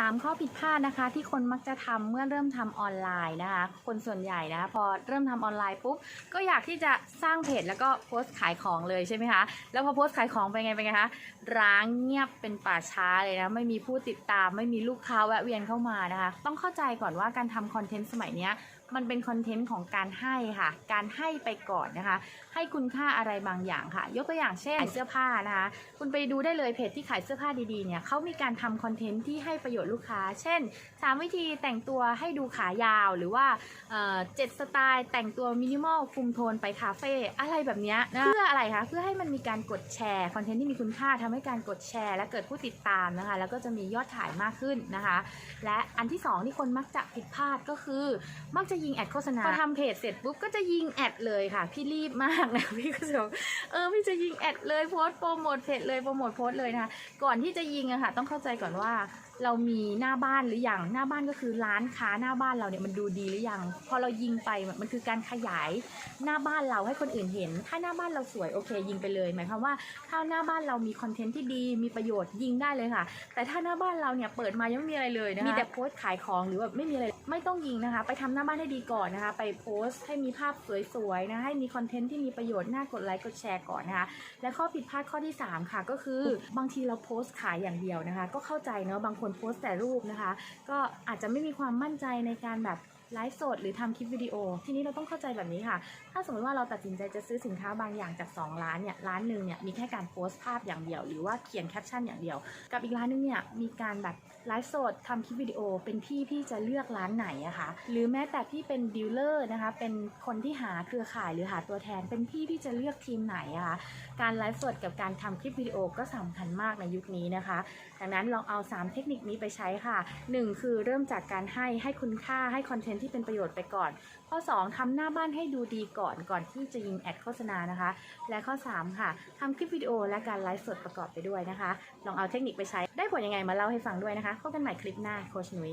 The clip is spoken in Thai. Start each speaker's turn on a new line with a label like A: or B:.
A: 3 ข้อผิดพลาดนะคะ ที่คนมักจะทำเมื่อเริ่มทำออนไลน์นะคะ คนส่วนใหญ่นะคะพอเริ่มทำออนไลน์ปุ๊บก็อยากที่จะสร้างเพจแล้วก็โพสต์ขายของเลยใช่ไหมคะแล้วพอโพสต์ขายของไปไงเป็นไงคะร้างเงียบเป็นป่าช้าเลยนะไม่มีผู้ติดตาม ไม่มีลูกค้าแวะเวียนเข้ามานะคะ ต้องเข้าใจก่อนว่าการทำคอนเทนต์สมัยนี้มันเป็นคอนเทนต์ของการให้ค่ะ การให้ไปก่อนนะคะ ให้คุณค่าอะไรบางอย่างค่ะ ยกตัวอย่างเช่นขายเสื้อผ้านะคะ คุณไปดูได้เลยเพจที่ขายเสื้อผ้าดีๆเนี่ยเขามีการทำคอนเทนต์ที่ให้ประโยชน์ลูกค้า เช่น 3 วิธีแต่งตัวให้ดูขายาวหรือว่าเจ็ดสไตล์แต่งตัวมินิมอลคุมโทนไปคาเฟ่อะไรแบบนี้นะเพื่ออะไรคะ เพื่อให้มันมีการกดแชร์คอนเทนต์ที่มีคุณค่าทำให้การกดแชร์ และเกิดผู้ติดตามนะคะ แล้วก็จะมียอดขายมากขึ้นนะคะ และอันที่สองที่คนมักจะผิดพลาดก็คือ มักจะยิงแอดโฆษณาพอทำเพจเสร็จปุ๊บก็จะยิงแอดเลยค่ะ พี่รีบมากนะพี่ก็จะเออพี่จะยิงแอดเลยโพสโปรโมทเพจเลยโปรโมทโพสเลยนะคะก่อนที่จะยิงอะค่ะ ต้องเข้าใจก่อนว่าเรามีีหน้าบ้านหรือยังหน้าบ้านก็คือร้านค้าหน้าบ้านเราเนี่ยมันดูดีหรือยังพอเรายิงไปมันคือการขยายหน้าบ้านเราให้คนอื่นเห็น ถ้าหน้าบ้านเราสวยโอเค ยิงไปเลย หมายความว่าถ้าหน้าบ้านเรามีคอนเทนต์ที่ดีมีประโยชน์ยิงได้เลยค่ะ แต่ถ้าหน้าบ้านเราเนี่ยเปิดมายังไม่มีอะไรเลยนะคะมีแต่โพสต์ขายของหรือว่าไม่มีอะไรไม่ต้องยิงนะคะ ไปทำหน้าบ้านให้ดีก่อนนะคะ ไปโพสต์ให้มีภาพสวยๆนะให้มีคอนเทนต์ที่มีประโยชน์น่ากดไลค์กดแชร์ก่อนนะคะและข้อผิดพลาดข้อที่ 3 ค่ะก็คือบางทีเราโพสต์ขายอย่างเดียวนะคะ ก็เข้าใจเนอะบางคนโพสต์แต่รูปนะคะ ก็อาจจะไม่มีความมั่นใจในการแบบ ไลฟ์สดหรือทำคลิปวิดีโอ ทีนี้เราต้องเข้าใจแบบนี้ค่ะ ถ้าสมมติว่าเราตัดสินใจจะซื้อสินค้าบางอย่างจาก 2 ร้านเนี่ยร้านหนึ่งเนี่ยมีแค่การโพสต์ภาพอย่างเดียว หรือว่าเขียนแคปชั่นอย่างเดียว กับอีกร้านหนึงเนี่ยมีการแบบไลฟ์สดทำคลิปวิดีโอ เป็นพี่พี่จะเลือกร้านไหนอะคะหรือแม้แต่พี่เป็นดีลเลอร์นะคะเป็นคนที่หาเครือข่ายหรือหาตัวแทน เป็นพี่ที่จะเลือกทีมไหนอะคะการไลฟ์สดกับการทำคลิปวิดีโอก็สำคัญมากในยุคนี้นะคะ ดังนั้นลองเอา 3 เทคนิคนี้ไปใช้ค่ะ 1 คือเริ่มจากการให้ให้คุณค่าให้คอนเทนต์ที่เป็นประโยชน์ไปก่อน ข้อ 2ทำหน้าบ้านให้ดูดีก่อนก่อนที่จะยิงแอดโฆษณานะคะ และข้อ 3 ค่ะทำคลิปวิดีโอและการไลฟ์สดประกอบไปด้วยนะคะ ลองเอาเทคนิคไปใช้ได้ผลยังไงมาเล่าให้ฟังด้วยนะคะพบกันใหม่คลิปหน้าโคชนุ้ย